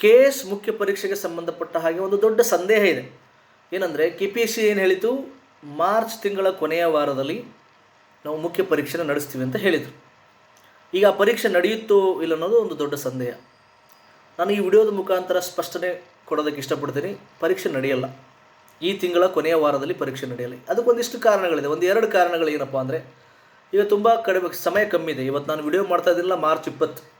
K ಮುಖ್ಯ ಪರೀಕ್ಷೆಗೆ ಸಂಬಂಧಪಟ್ಟ ಹಾಗೆ ಒಂದು ದೊಡ್ಡ ಸಂದೇಹ ಇದೆ. ಏನಂದರೆ ಕೆ ಪಿ ಸಿ ಏನು ಹೇಳಿತು? ಮಾರ್ಚ್ ತಿಂಗಳ ಕೊನೆಯ ವಾರದಲ್ಲಿ ನಾವು ಮುಖ್ಯ ಪರೀಕ್ಷೆನ ನಡೆಸ್ತೀವಿ ಅಂತ ಹೇಳಿದರು. ಈಗ ಆ ಪರೀಕ್ಷೆ ನಡೆಯುತ್ತೋ ಇಲ್ಲ ಅನ್ನೋದು ಒಂದು ದೊಡ್ಡ ಸಂದೇಹ. ನಾನು ಈ ವಿಡಿಯೋದ ಮುಖಾಂತರ ಸ್ಪಷ್ಟನೆ ಕೊಡೋದಕ್ಕೆ ಇಷ್ಟಪಡ್ತೀನಿ. ಪರೀಕ್ಷೆ ನಡೆಯಲ್ಲ. ಈ ತಿಂಗಳ ಕೊನೆಯ ವಾರದಲ್ಲಿ ಪರೀಕ್ಷೆ ನಡೆಯಲ್ಲ ಅದಕ್ಕೊಂದಿಷ್ಟು ಕಾರಣಗಳಿದೆ. ಒಂದು ಎರಡು ಕಾರಣಗಳು ಏನಪ್ಪ ಅಂದರೆ, ಈಗ ತುಂಬ ಕಡಿಮೆ ಸಮಯ ಕಮ್ಮಿ ಇದೆ. ಇವತ್ತು ನಾನು ವಿಡಿಯೋ ಮಾಡ್ತಾ ಇದ್ದಿಲ್ಲ, ಮಾರ್ಚ್ ಇಪ್ಪತ್ತು.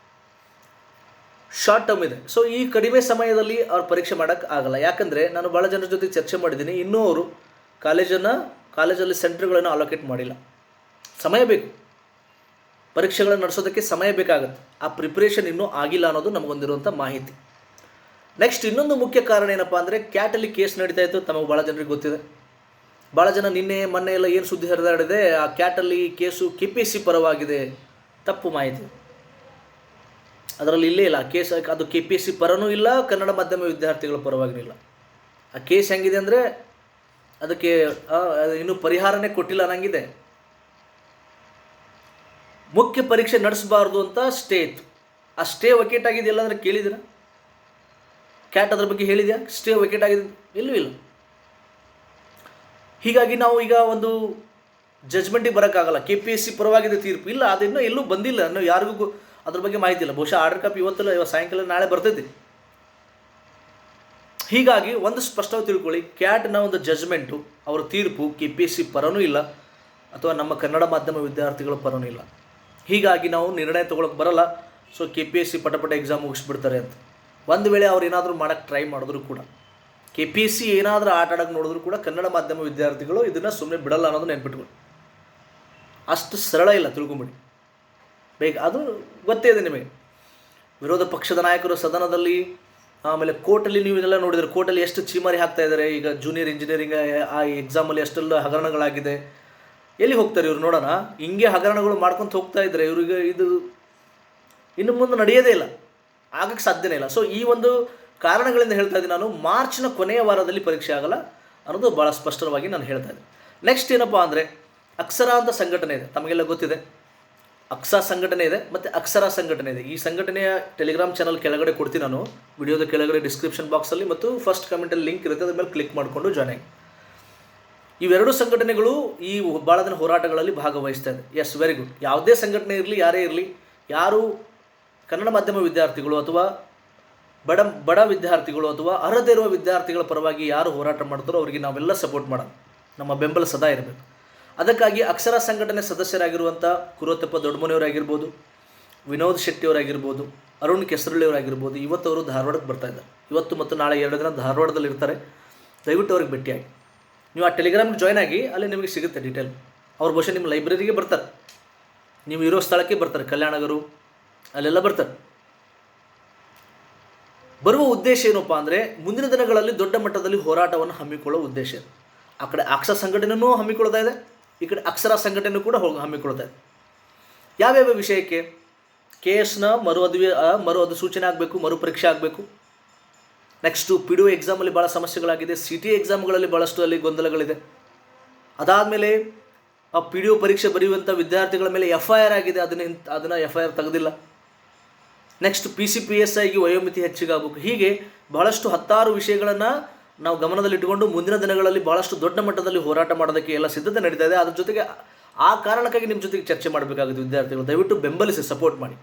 ಶಾರ್ಟ್ ಟರ್ಮ್ ಇದೆ. ಸೊ ಈ ಕಡಿಮೆ ಸಮಯದಲ್ಲಿ ಅವ್ರು ಪರೀಕ್ಷೆ ಮಾಡೋಕ್ಕೆ ಆಗಲ್ಲ. ಯಾಕಂದರೆ ನಾನು ಭಾಳ ಜನರ ಜೊತೆ ಚರ್ಚೆ ಮಾಡಿದ್ದೀನಿ. ಇನ್ನೂ ಅವರು ಕಾಲೇಜನ್ನು, ಕಾಲೇಜಲ್ಲಿ ಸೆಂಟ್ರ್ಗಳನ್ನು ಅಲೋಕೇಟ್ ಮಾಡಿಲ್ಲ. ಸಮಯ ಬೇಕು. ಪರೀಕ್ಷೆಗಳನ್ನು ನಡೆಸೋದಕ್ಕೆ ಸಮಯ ಬೇಕಾಗುತ್ತೆ. ಆ ಪ್ರಿಪ್ರೇಷನ್ ಇನ್ನೂ ಆಗಿಲ್ಲ ಅನ್ನೋದು ನಮಗೊಂದಿರುವಂಥ ಮಾಹಿತಿ. ನೆಕ್ಸ್ಟ್ ಇನ್ನೊಂದು ಮುಖ್ಯ ಕಾರಣ ಏನಪ್ಪ ಅಂದರೆ ಕ್ಯಾಟಲ್ಲಿ ಕೇಸ್ ನಡೀತಾ ಇತ್ತು. ತಮಗೆ ಭಾಳ ಜನರಿಗೆ ಗೊತ್ತಿದೆ. ಭಾಳ ಜನ ನಿನ್ನೆ, ಮೊನ್ನೆ ಎಲ್ಲ ಏನು ಸುದ್ದಿ ಹರಿದಾಡಿದೆ, ಆ ಕ್ಯಾಟಲ್ಲಿ case K P S C ಪರವಾಗಿದೆ. ತಪ್ಪು ಮಾಹಿತಿ. ಅದರಲ್ಲಿ ಇಲ್ಲೇ ಇಲ್ಲ. ಕೇಸ್, ಅದು ಕೆ ಪಿ ಎಸ್ ಸಿ ಪರನೂ ಇಲ್ಲ, ಕನ್ನಡ ಮಾಧ್ಯಮ ವಿದ್ಯಾರ್ಥಿಗಳ ಪರವಾಗಿಲ್ಲ ಇಲ್ಲ. ಆ ಕೇಸ್ ಹೆಂಗಿದೆ ಅಂದರೆ ಅದಕ್ಕೆ ಇನ್ನೂ ಪರಿಹಾರನೇ ಕೊಟ್ಟಿಲ್ಲ ಅನ್ನಂಗಿದೆ. ಮುಖ್ಯ ಪರೀಕ್ಷೆ ನಡೆಸಬಾರ್ದು ಅಂತ ಸ್ಟೇ ಇತ್ತು. ಆ ಸ್ಟೇ ವಕೇಟ್ ಆಗಿದೆಯಲ್ಲ ಅಂದರೆ ಕೇಳಿದಿರ ಕ್ಯಾಟ್ ಅದ್ರ ಬಗ್ಗೆ ಹೇಳಿದ್ಯಾ? ಸ್ಟೇ ವಕೇಟ್ ಆಗಿದೆ ಎಲ್ಲೂ ಇಲ್ಲ. ಹೀಗಾಗಿ ನಾವು ಈಗ ಒಂದು ಜಜ್ಮೆಂಟಿಗೆ ಬರೋಕ್ಕಾಗಲ್ಲ. ಕೆ ಪಿ ಎಸ್ ಸಿ ಪರವಾಗಿದೆ ತೀರ್ಪು. ಇಲ್ಲ ಅದಿನ್ನೂ ಎಲ್ಲೂ ಬಂದಿಲ್ಲ. ಇನ್ನೂ ಯಾರಿಗೂ ಅದ್ರ ಬಗ್ಗೆ ಮಾಹಿತಿ ಇಲ್ಲ. ಬಹುಶಃ ಆರ್ಡರ್ ಕಾಪಿ ಇವತ್ತಲ್ಲ ಇವತ್ತು ಸಾಯಂಕಾಲ, ನಾಳೆ ಬರ್ತೈತಿ. ಹೀಗಾಗಿ ಒಂದು ಸ್ಪಷ್ಟವಾಗಿ ತಿಳ್ಕೊಳ್ಳಿ, ಕ್ಯಾಟ್ನ ಒಂದು ಜಜ್ಮೆಂಟು ಅವರ ತೀರ್ಪು ಕೆ ಪಿ ಎಸ್ ಸಿ ಪರನೂ ಇಲ್ಲ, ಅಥವಾ ನಮ್ಮ ಕನ್ನಡ ಮಾಧ್ಯಮ ವಿದ್ಯಾರ್ಥಿಗಳ ಪರನೂ ಇಲ್ಲ. ಹೀಗಾಗಿ ನಾವು ನಿರ್ಣಯ ತೊಗೊಳಕ್ಕೆ ಬರಲ್ಲ. So K P S C ಪಟಪಟ exam ಮುಗಿಸ್ಬಿಡ್ತಾರೆ ಅಂತ. ಒಂದು ವೇಳೆ ಅವ್ರು ಏನಾದರೂ ಮಾಡೋಕ್ಕೆ ಟ್ರೈ ಮಾಡಿದ್ರು ಕೂಡ ಕೆ ಪಿ ಎಸ್ ಸಿ ಏನಾದರೂ ಆಟ ಆಡೋಕ್ಕೆ ನೋಡಿದ್ರು ಕೂಡ ಕನ್ನಡ ಮಾಧ್ಯಮ ವಿದ್ಯಾರ್ಥಿಗಳು ಇದನ್ನು ಸುಮ್ಮನೆ ಬಿಡಲ್ಲ ಅನ್ನೋದು ನೆನ್ಪಿಟ್ಕೊಳ್ಳಿ. ಅಷ್ಟು ಸರಳ ಇಲ್ಲ, ತಿಳ್ಕೊಂಬಿಡಿ. ಬೇಗ ಅದು ಗೊತ್ತೇ ಇದೆ ನಿಮಗೆ. ವಿರೋಧ ಪಕ್ಷದ ನಾಯಕರು ಸದನದಲ್ಲಿ, ಆಮೇಲೆ ಕೋರ್ಟಲ್ಲಿ ನೀವು ಇದೆಲ್ಲ ನೋಡಿದರೆ ಕೋರ್ಟಲ್ಲಿ ಎಷ್ಟು ಚೀಮಾರಿ ಹಾಕ್ತಾ ಇದ್ದಾರೆ. ಈಗ ಜೂನಿಯರ್ ಇಂಜಿನಿಯರಿಂಗ್ ಆ ಎಕ್ಸಾಮಲ್ಲಿ ಎಷ್ಟೆಲ್ಲ ಹಗರಣಗಳಾಗಿದೆ. ಎಲ್ಲಿ ಹೋಗ್ತಾರೆ ಇವ್ರು ನೋಡೋಣ? ಹಿಂಗೆ ಹಗರಣಗಳು ಮಾಡ್ಕೊತ ಹೋಗ್ತಾ ಇದ್ದಾರೆ ಇವರಿಗೆ ಇದು ಇನ್ನು ಮುಂದೆ ನಡೆಯೋದೇ ಇಲ್ಲ. ಆಗಕ್ಕೆ ಸಾಧ್ಯನೇ ಇಲ್ಲ. ಸೊ ಈ ಒಂದು ಕಾರಣಗಳಿಂದ ಹೇಳ್ತಾ ಇದ್ದೀನಿ ನಾನು, ಮಾರ್ಚ್ನ ಕೊನೆಯ ವಾರದಲ್ಲಿ ಪರೀಕ್ಷೆ ಆಗಲ್ಲ ಅನ್ನೋದು ಭಾಳ ಸ್ಪಷ್ಟವಾಗಿ ನಾನು ಹೇಳ್ತಾ ಇದ್ದೀನಿ. ನೆಕ್ಸ್ಟ್ ಏನಪ್ಪ ಅಂದರೆ ಅಕ್ಷರ ಅಂತ ಸಂಘಟನೆ ಇದೆ. ತಮಗೆಲ್ಲ ಗೊತ್ತಿದೆ. ಅಕ್ಸ ಸಂಘಟನೆ ಇದೆ ಮತ್ತು ಅಕ್ಷರ ಸಂಘಟನೆ ಇದೆ. ಈ ಸಂಘಟನೆಯ ಟೆಲಿಗ್ರಾಮ್ ಚಾನಲ್ ಕೆಳಗಡೆ ಕೊಡ್ತೀನಿ ನಾನು. ವಿಡಿಯೋದ ಕೆಳಗಡೆ ಡಿಸ್ಕ್ರಿಪ್ಷನ್ ಬಾಕ್ಸಲ್ಲಿ ಮತ್ತು ಫಸ್ಟ್ ಕಮೆಂಟಲ್ಲಿ ಲಿಂಕ್ ಇರುತ್ತೆ, ಅದ್ರ ಮೇಲೆ ಕ್ಲಿಕ್ ಮಾಡಿಕೊಂಡು ಜಾಯ್ನ್ ಆಗಿ. ಇವೆರಡು ಸಂಘಟನೆಗಳು ಈ ಭಾಳ ದಿನ ಹೋರಾಟಗಳಲ್ಲಿ ಭಾಗವಹಿಸ್ತಾ ಇದೆ. ಎಸ್ ವೆರಿ ಗುಡ್ ಯಾವುದೇ ಸಂಘಟನೆ ಇರಲಿ, ಯಾರೇ ಇರಲಿ, ಯಾರು ಕನ್ನಡ ಮಾಧ್ಯಮ ವಿದ್ಯಾರ್ಥಿಗಳು ಅಥವಾ ಬಡ ಬಡ ವಿದ್ಯಾರ್ಥಿಗಳು ಅಥವಾ ಅರ್ಹತೆ ಇರುವ ವಿದ್ಯಾರ್ಥಿಗಳ ಪರವಾಗಿ ಯಾರು ಹೋರಾಟ ಮಾಡ್ತಾರೋ ಅವರಿಗೆ ನಾವೆಲ್ಲ ಸಪೋರ್ಟ್ ಮಾಡೋಣ. ನಮ್ಮ ಬೆಂಬಲ ಸದಾ ಇರಬೇಕು. ಅದಕ್ಕಾಗಿ ಅಕ್ಷರ ಸಂಘಟನೆ ಸದಸ್ಯರಾಗಿರುವಂಥ ಕುರುತಪ್ಪ ದೊಡ್ಡಮನೆಯವರಾಗಿರ್ಬೋದು ವಿನೋದ್ ಶೆಟ್ಟಿಯವರಾಗಿರ್ಬೋದು, ಅರುಣ್ ಕೆಸರಳ್ಳಿಯವರಾಗಿರ್ಬೋದು, ಇವತ್ತು ಅವರು ಧಾರವಾಡಕ್ಕೆ ಬರ್ತಾ ಇದ್ದಾರೆ. ಇವತ್ತು ಮತ್ತು ನಾಳೆ ಎರಡು ದಿನ ಧಾರವಾಡದಲ್ಲಿ ಇರ್ತಾರೆ. ದಯವಿಟ್ಟು ಅವ್ರಿಗೆ ಭೇಟಿಯಾಗಿ. ನೀವು ಆ ಟೆಲಿಗ್ರಾಮ್ಗೆ ಜಾಯ್ನ್ ಆಗಿ ಅಲ್ಲಿ ನಿಮಗೆ ಸಿಗುತ್ತೆ ಡೀಟೇಲ್ ಅವ್ರ ಬಹುಶಃ ನಿಮ್ಮ ಲೈಬ್ರರಿಗೆ ಬರ್ತಾರೆ. ನೀವು ಇರೋ ಸ್ಥಳಕ್ಕೆ ಬರ್ತಾರೆ ಕಲ್ಯಾಣಗರು ಅಲ್ಲೆಲ್ಲ ಬರ್ತಾರೆ. ಬರುವ ಉದ್ದೇಶ ಏನಪ್ಪ ಅಂದರೆ ಮುಂದಿನ ದಿನಗಳಲ್ಲಿ ದೊಡ್ಡ ಮಟ್ಟದಲ್ಲಿ ಹೋರಾಟವನ್ನು ಹಮ್ಮಿಕೊಳ್ಳೋ ಉದ್ದೇಶ. ಆ ಕಡೆ ಅಕ್ಷರ ಸಂಘಟನೆಯೂ ಹಮ್ಮಿಕೊಳ್ತಾ ಇದೆ? ಈ ಕಡೆ ಅಕ್ಷರ ಸಂಘಟನೆ ಕೂಡ ಹೋಗಿ ಹಮ್ಮಿಕೊಳ್ತಾ ಇದೆ ಯಾವ್ಯಾವ ವಿಷಯಕ್ಕೆ? ಕೆ ಮರು ಅದ್ವಿ ಮರು ಮರು ಸೂಚನೆ ಆಗಬೇಕು ಮರು ಪರೀಕ್ಷೆ ಆಗಬೇಕು. ನೆಕ್ಸ್ಟು ಪಿ ಡಿ ಒ ಎಕ್ಸಾಮಲ್ಲಿ ಭಾಳ ಸಮಸ್ಯೆಗಳಾಗಿದೆ. ಸಿ ಟಿ ಎಕ್ಸಾಮ್ಗಳಲ್ಲಿ ಭಾಳಷ್ಟು ಅಲ್ಲಿ ಗೊಂದಲಗಳಿದೆ. ಅದಾದಮೇಲೆ, ಆ ಪಿ ಡಿ ಒ ಪರೀಕ್ಷೆ ಬರೆಯುವಂಥ ವಿದ್ಯಾರ್ಥಿಗಳ ಮೇಲೆ ಎಫ್ ಐ ಆರ್ ಆಗಿದೆ. ಅದನ್ನ ಅದನ್ನು F I R ತೆಗೆದಿಲ್ಲ. Next P C P S ಐಗೆ ವಯೋಮಿತಿ ಹೆಚ್ಚಿಗಾಗಬೇಕು ಹೀಗೆ ಬಹಳಷ್ಟು ಹತ್ತಾರು ವಿಷಯಗಳನ್ನು ನಾವು ಗಮನದಲ್ಲಿಟ್ಟುಕೊಂಡು ಮುಂದಿನ ದಿನಗಳಲ್ಲಿ ಭಾಳಷ್ಟು ದೊಡ್ಡ ಮಟ್ಟದಲ್ಲಿ ಹೋರಾಟ ಮಾಡೋದಕ್ಕೆ ಎಲ್ಲ ಸಿದ್ಧತೆ ನಡೀತಾ ಇದೆ. ಅದ್ರ ಜೊತೆಗೆ ಆ ಕಾರಣಕ್ಕಾಗಿ ನಿಮ್ಮ ಜೊತೆಗೆ ಚರ್ಚೆ ಮಾಡಬೇಕಾಗುತ್ತೆ ವಿದ್ಯಾರ್ಥಿಗಳು. ದಯವಿಟ್ಟು ಬೆಂಬಲಿಸಿ ಸಪೋರ್ಟ್ ಮಾಡಿ.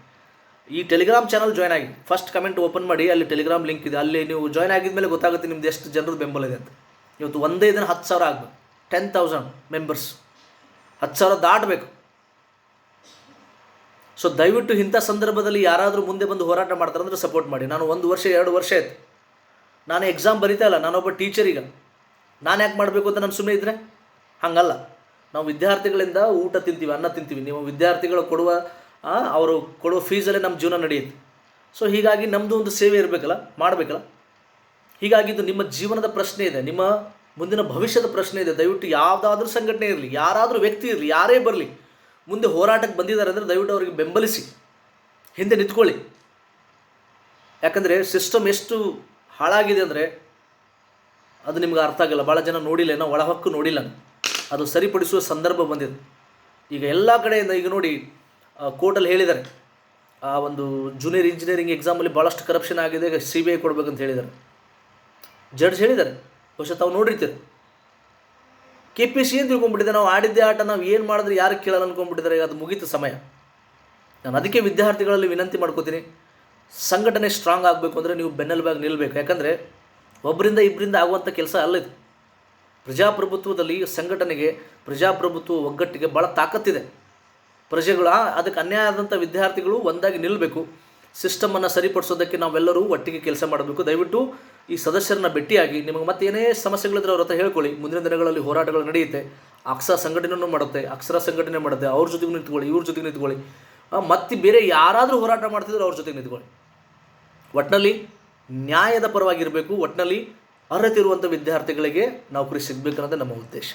ಈ ಟೆಲಿಗ್ರಾಮ್ ಚಾನಲ್ ಜಾಯ್ನ್ ಆಗಿ. ಫಸ್ಟ್ ಕಮೆಂಟ್ ಓಪನ್ ಮಾಡಿ. ಅಲ್ಲಿ ಟೆಲಿಗ್ರಾಮ್ ಲಿಂಕ್ ಇದೆ. ಅಲ್ಲಿ ನೀವು ಜಾಯ್ನ್ ಆಗಿದ ಮೇಲೆ ಗೊತ್ತಾಗುತ್ತೆ ನಿಮ್ದು ಎಷ್ಟು ಜನರದ್ದು ಬೆಂಬಲ ಇದೆ ಅಂತ. ಇವತ್ತು ಒಂದೇ ದಿನ ಹತ್ತು ಸಾವಿರ ಆಗಬೇಕು. ಟೆನ್ ತೌಸಂಡ್ ಮೆಂಬರ್ಸ್ ಹತ್ತು ಸಾವಿರ ದಾಟಬೇಕು. ಸೊ ದಯವಿಟ್ಟು ಇಂಥ ಸಂದರ್ಭದಲ್ಲಿ ಯಾರಾದರೂ ಮುಂದೆ ಬಂದು ಹೋರಾಟ ಮಾಡ್ತಾರೆ ಅಂದರೆ ಸಪೋರ್ಟ್ ಮಾಡಿ. ನಾನು ಒಂದು ವರ್ಷ, ಎರಡು ವರ್ಷ ಆಯ್ತು. ನಾನು ಎಕ್ಸಾಮ್ ಬರಿತಾ ಇಲ್ಲ, ನಾನೊಬ್ಬ ಟೀಚರ್ ಈಗ. ನಾನು ಯಾಕೆ ಮಾಡಬೇಕು ಅಂತ ನಾನು ಸುಮ್ಮನೆ ಇದ್ದರೆ ಹಂಗಲ್ಲ. ನಾವು ವಿದ್ಯಾರ್ಥಿಗಳಿಂದ ಊಟ ತಿಂತೀವಿ, ಅನ್ನ ತಿಂತೀವಿ. ನೀವು ವಿದ್ಯಾರ್ಥಿಗಳು ಕೊಡುವ ಅವರು ಕೊಡುವ ಫೀಸಲ್ಲೇ ನಮ್ಮ ಜೀವನ ನಡೆಯುತ್ತೆ. ಸೊ ಹೀಗಾಗಿ ನಮ್ಮದು ಒಂದು ಸೇವೆ ಇರಬೇಕಲ್ಲ, ಮಾಡಬೇಕಲ್ಲ? ಹೀಗಾಗಿ ಇದು ನಿಮ್ಮ ಜೀವನದ ಪ್ರಶ್ನೆ ಇದೆ. ನಿಮ್ಮ ಮುಂದಿನ ಭವಿಷ್ಯದ ಪ್ರಶ್ನೆ ಇದೆ. ದಯವಿಟ್ಟು ಯಾವುದಾದ್ರೂ ಸಂಘಟನೆ ಇರಲಿ, ಯಾರಾದರೂ ವ್ಯಕ್ತಿ ಇರಲಿ, ಯಾರೇ ಬರಲಿ, ಮುಂದೆ ಹೋರಾಟಕ್ಕೆ ಬಂದಿದ್ದಾರೆ ಅಂದರೆ ದಯವಿಟ್ಟು ಅವರಿಗೆ ಬೆಂಬಲಿಸಿ. ಹಿಂದೆ ನಿಂತ್ಕೊಳ್ಳಿ. ಯಾಕಂದರೆ ಸಿಸ್ಟಮ್ ಎಷ್ಟು ಹಾಳಾಗಿದೆ ಅಂದರೆ ಅದು ನಿಮ್ಗೆ ಅರ್ಥ ಆಗಲ್ಲ. ಭಾಳ ಜನ ನೋಡಿಲ್ಲ, ಏನೋ ಒಳಹೊಕ್ಕು ನೋಡಿಲ್ಲ ಅದು ಸರಿಪಡಿಸುವ ಸಂದರ್ಭ ಬಂದಿದೆ. ಈಗ ಎಲ್ಲ ಕಡೆಯಿಂದ ಈಗ ನೋಡಿ ಕೋರ್ಟಲ್ಲಿ ಹೇಳಿದ್ದಾರೆ. ಆ ಒಂದು ಜೂನಿಯರ್ ಇಂಜಿನಿಯರಿಂಗ್ ಎಕ್ಸಾಮಲ್ಲಿ ಭಾಳಷ್ಟು ಕರಪ್ಷನ್ ಆಗಿದೆ ಸಿ ಬಿ ಐ ಕೊಡ್ಬೇಕಂತ ಹೇಳಿದ್ದಾರೆ. ಜಡ್ಜ್ ಹೇಳಿದ್ದಾರೆ. ಬಹುಶಃ ತಾವು ನೋಡಿರ್ತೀರಿ. ಕೆ ಪಿ ಸಿ ಏನು ತಿಳ್ಕೊಂಡ್ಬಿಟ್ಟಿದೆ? ನಾವು ಆಡಿದ್ದೆ ಆಟ, ನಾವು ಏನು ಮಾಡಿದ್ರೆ ಯಾರು ಕೇಳಲ್ಲ ಈಗ ಅದು ಮುಗೀತು ಸಮಯ. ನಾನು ಅದಕ್ಕೆ ವಿದ್ಯಾರ್ಥಿಗಳಲ್ಲಿ ವಿನಂತಿ ಮಾಡ್ಕೋತೀನಿ. ಸಂಘಟನೆ ಸ್ಟ್ರಾಂಗ್ ಆಗಬೇಕು ಅಂದರೆ ನೀವು ಬೆನ್ನೆಲುಬಾಗಿ ನಿಲ್ಲಬೇಕು ಯಾಕಂದರೆ ಒಬ್ಬರಿಂದ ಇಬ್ಬರಿಂದ ಆಗುವಂಥ ಕೆಲಸ ಅಲ್ಲಿದೆ ಪ್ರಜಾಪ್ರಭುತ್ವದಲ್ಲಿ ಸಂಘಟನೆಗೆ, ಪ್ರಜಾಪ್ರಭುತ್ವ ಒಗ್ಗಟ್ಟಿಗೆ ಭಾಳ ತಾಕತ್ತಿದೆ. ಪ್ರಜೆಗಳ ಅದಕ್ಕೆ ಅನ್ಯಾಯ ಆದಂಥ ವಿದ್ಯಾರ್ಥಿಗಳು ಒಂದಾಗಿ ನಿಲ್ಲಬೇಕು ಸಿಸ್ಟಮನ್ನು ಸರಿಪಡಿಸೋದಕ್ಕೆ ನಾವೆಲ್ಲರೂ ಒಟ್ಟಿಗೆ ಕೆಲಸ ಮಾಡಬೇಕು. ದಯವಿಟ್ಟು ಈ ಸದಸ್ಯರನ್ನ ಭೇಟಿಯಾಗಿ ನಿಮಗೆ ಮತ್ತೆ ಏನೇ ಸಮಸ್ಯೆಗಳಿದ್ರೆ ಅವ್ರ ಹತ್ರ ಹೇಳ್ಕೊಳ್ಳಿ. ಮುಂದಿನ ದಿನಗಳಲ್ಲಿ ಹೋರಾಟಗಳು ನಡೆಯುತ್ತೆ. ಅಕ್ಸ ಸಂಘಟನೆಯೂ ಮಾಡುತ್ತೆ ಅಕ್ಷರ ಸಂಘಟನೆ ಮಾಡುತ್ತೆ. ಅವ್ರ ಜೊತೆಗೂ ನಿಂತ್ಕೊಳ್ಳಿ, ಇವ್ರ ಜೊತೆಗೆ ನಿಂತ್ಕೊಳ್ಳಿ. ಮತ್ತೆ ಬೇರೆ ಯಾರಾದರೂ ಹೋರಾಟ ಮಾಡ್ತಿದ್ರು ಅವ್ರ ಜೊತೆಗೆ ನಿಂತ್ಕೊಳ್ಳಿ. ಒಟ್ಟಿನಲ್ಲಿ ನ್ಯಾಯದ ಪರವಾಗಿರಬೇಕು ಒಟ್ಟಿನಲ್ಲಿ ಅರ್ಹತೆ ಇರುವಂಥ ವಿದ್ಯಾರ್ಥಿಗಳಿಗೆ ನೌಕರಿ ಸಿಗಬೇಕನ್ನೋದೇ ನಮ್ಮ ಉದ್ದೇಶ.